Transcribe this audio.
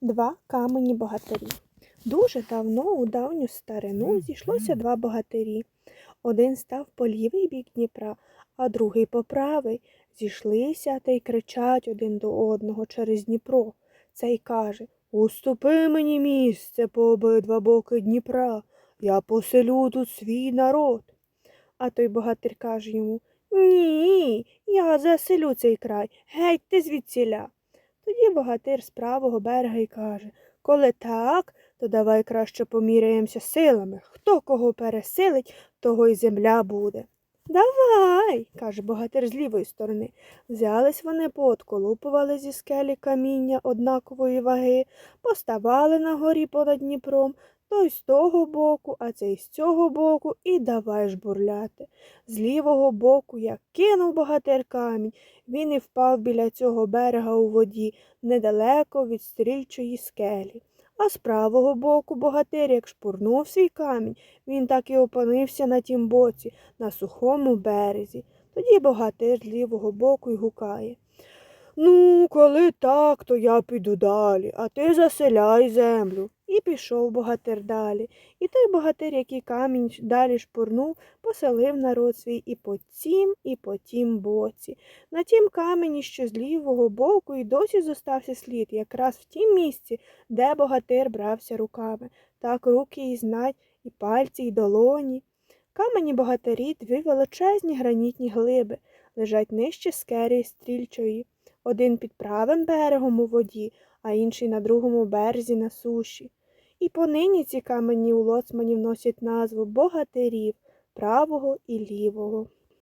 Два камені богатирі. Дуже давно у давню старину зійшлося два богатирі. Один став по лівий бік Дніпра, а другий по правий. Зійшлися та й кричать один до одного через Дніпро. Цей каже Уступи мені місце по обидва боки Дніпра. Я поселю тут свій народ. А той богатир каже йому Ні, я заселю цей край, геть ти звідсіля. Тоді богатир з правого берега й каже Коли так, то давай краще поміряємося силами. Хто кого пересилить, того й земля буде. Давай, каже богатир з лівої сторони. Взялись вони поотколупували зі скелі каміння однакової ваги, поставали на горі понад Дніпром, той з того боку, а цей з цього боку, і давай жбурляти. З лівого боку, як кинув богатир камінь, він і впав біля цього берега у воді, недалеко від стрільчої скелі. А з правого боку богатир, як шпурнув свій камінь, він так і опинився на тім боці, на сухому березі. Тоді богатир з лівого боку й гукає. Ну, коли так, то я піду далі, а ти заселяй землю. І пішов богатир далі. І той богатир, який камінь далі шпурнув, поселив народ свій і по цім, і по тім боці. На тім камені, що з лівого боку, і досі зостався слід, якраз в тім місці, де богатир брався руками. Так руки і знать, і пальці, і долоні. Камені богатирі дві величезні гранітні глиби, лежать нижче скелі стрільчої. Один під правим берегом у воді, а інший на другому березі на суші. І понині ці камені у лоцманів носять назву богатирів правого і лівого.